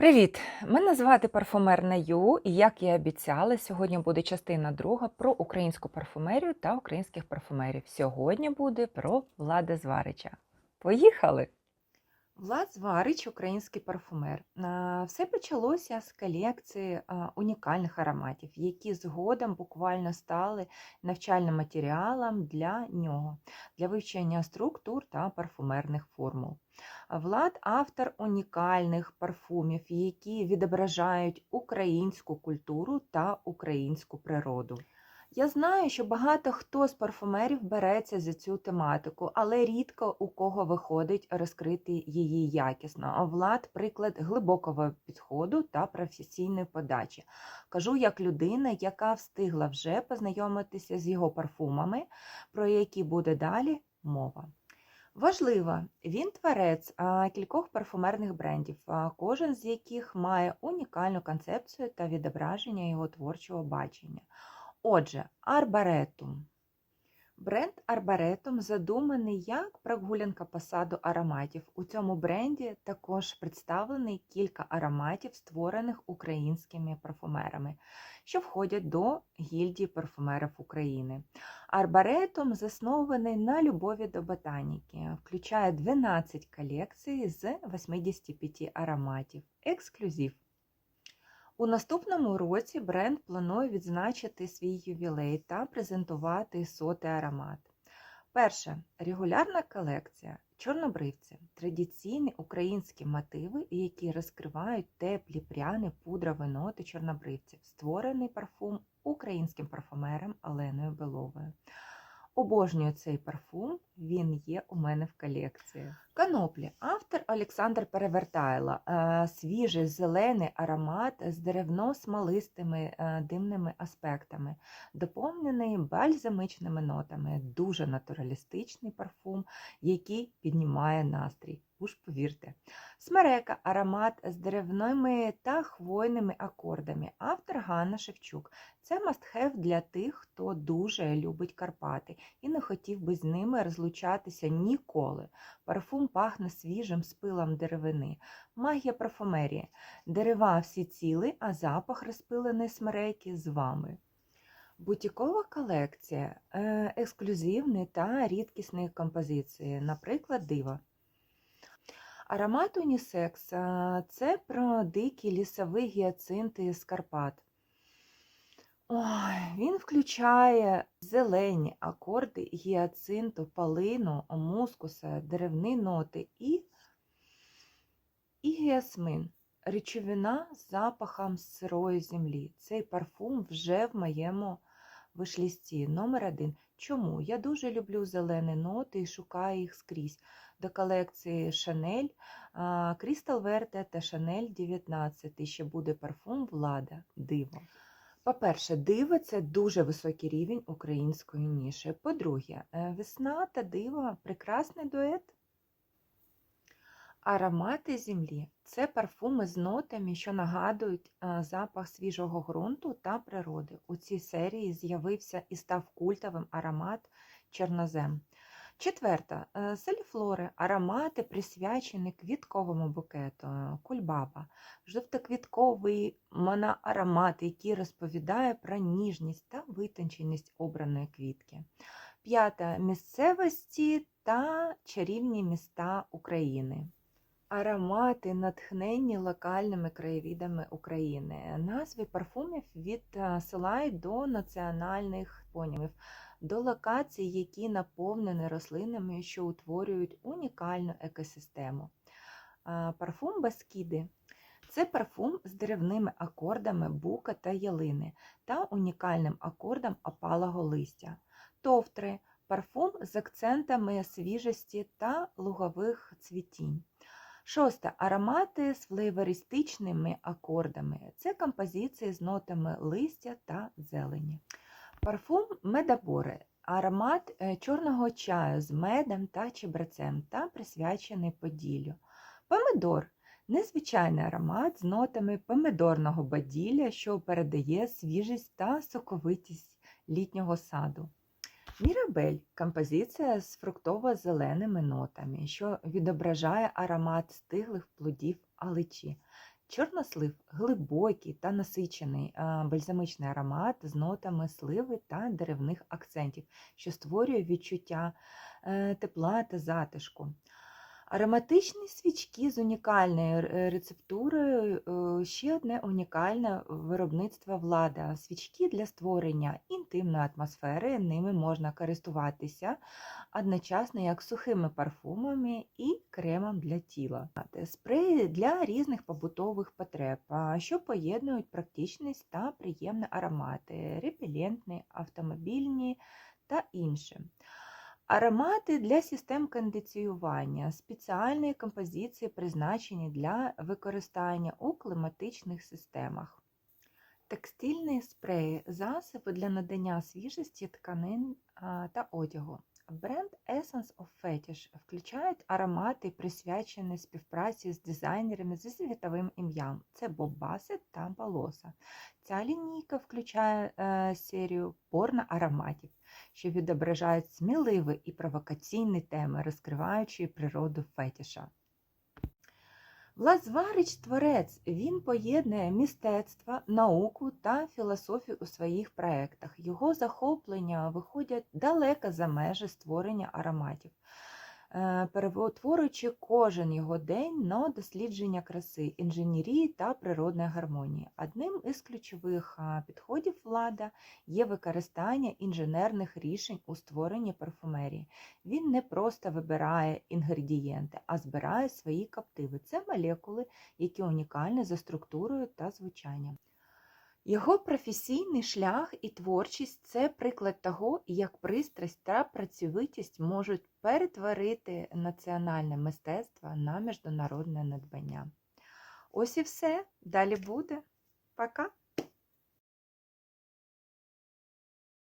Привіт! Мене звати парфумерна Ю, і як і обіцяла, сьогодні буде частина друга про українську парфумерію та українських парфумерів. Сьогодні буде про Влада Зварича. Поїхали! Влад Зварич, український парфумер. Все почалося з колекції унікальних ароматів, які згодом буквально стали навчальним матеріалом для нього, для вивчення структур та парфумерних формул. Влад автор унікальних парфумів, які відображають українську культуру та українську природу. Я знаю, що багато хто з парфумерів береться за цю тематику, але рідко у кого виходить розкрити її якісно. Влад приклад глибокого підходу та професійної подачі. Кажу як людина, яка встигла вже познайомитися з його парфумами, про які буде далі мова. Важливо, він творець кількох парфумерних брендів, кожен з яких має унікальну концепцію та відображення його творчого бачення. Отже, Арбаретум. Бренд Арбаретум задуманий як прогулянка по саду ароматів. У цьому бренді також представлений кілька ароматів, створених українськими парфумерами, що входять до гільдії парфумерів України. Арбаретум заснований на любові до ботаніки, включає 12 колекцій з 85 ароматів. Ексклюзив. У наступному році бренд планує відзначити свій ювілей та презентувати сотий аромат. Перше регулярна колекція чорнобривці традиційні українські мотиви, які розкривають теплі пряни, пудрові ноти чорнобривців, створений парфум українським парфумером Оленою Беловою. Обожнюю цей парфум, він є у мене в колекції. Каноплі. Автор Олександр Перевертайло. Е, Свіжий зелений аромат з деревно-смолистими е, димними аспектами, доповнений бальзамичними нотами. Дуже натуралістичний парфум, який піднімає настрій. Уж повірте. Смерека аромат з деревними та хвойними акордами. Автор Ганна Шевчук. Це мастхев для тих, хто дуже любить Карпати і не хотів би з ними розлучатися ніколи. Парфум пахне свіжим спилом деревини. Магія парфумерії. Дерева всі ціли, а запах розпиленої смереки з вами. Бутікова колекція е, ексклюзивні та рідкісні композиції, наприклад, дива. Аромат унісекс це про дикі лісові гіацинти з Карпат. Ой, він включає зелені акорди гіацинту, палину, мускуса, деревні ноти і, і гіасмин. Речовина з запахом сирої землі. Цей парфум вже в моєму вишлісті номер один. Чому? Я дуже люблю зелені ноти і шукаю їх скрізь. До колекції Chanel, Crystal Verde та Chanel 19. Ще буде парфум Влада Диво. По-перше, диво це дуже високий рівень української ніші. По-друге, е, весна та диво прекрасний дует. Аромати землі це парфуми з нотами, що нагадують е, запах свіжого ґрунту та природи. У цій серії з'явився і став культовим аромат чорнозем. Четверта е, селіфлори, аромати присвячені квітковому букету, е, кульбаба, жовтоквітковий моноаромат, який розповідає про ніжність та витонченість обраної квітки. П'ята місцевості та чарівні міста України. Аромати, натхненні локальними краєвідами України. Назви парфумів відсилають до національних понімів, до локацій, які наповнені рослинами, що утворюють унікальну екосистему. Парфум Баскіди це парфум з деревними акордами бука та ялини та унікальним акордом опалого листя. Товтри парфум з акцентами свіжості та лугових цвітінь. Шосте аромати з флейвористичними акордами. Це композиції з нотами листя та зелені. Парфум медабори. Аромат е, чорного чаю з медом та чебрецем та присвячений поділлю. Помидор незвичайний аромат з нотами помидорного баділля, що передає свіжість та соковитість літнього саду. Мірабель композиція з фруктово-зеленими нотами, що відображає аромат стиглих плодів аличі. Чорнослив глибокий та насичений бальзамичний аромат з нотами сливи та деревних акцентів, що створює відчуття е, тепла та затишку. Ароматичні свічки з унікальною рецептурою е, ще одне унікальне виробництво влада. Свічки для створення інтимної атмосфери, ними можна користуватися одночасно як сухими парфумами і кремом для тіла. Спреї для різних побутових потреб, що поєднують практичність та приємні аромати, репелентні, автомобільні та інші. Аромати для систем кондиціювання, спеціальні композиції призначені для використання у кліматичних системах. Текстильні спреї, засоби для надання свіжості тканин та одягу. Бренд Essence of Fetish включають аромати, присвячені співпраці з дизайнерами зі світовим ім'ям. Це Боб Басет та Балоса. Ця лінійка включає е, серію порно ароматів, що відображають сміливі і провокаційні теми, розкриваючи природу фетіша. Влад Зварич творець, він поєднує містецтво, науку та філософію у своїх проєктах. Його захоплення виходять далеко за межі створення ароматів, перетворюючи кожен його день на дослідження краси, інженерії та природної гармонії. Одним із ключових підходів влада є використання інженерних рішень у створенні парфумерії. Він не просто вибирає інгредієнти, а збирає свої коптиви. Це молекули, які унікальні за структурою та звучанням. Його професійний шлях і творчість це приклад того, як пристрасть та працьовитість можуть перетворити національне мистецтво на міжнародне надбання. Ось і все. Далі буде. Пока!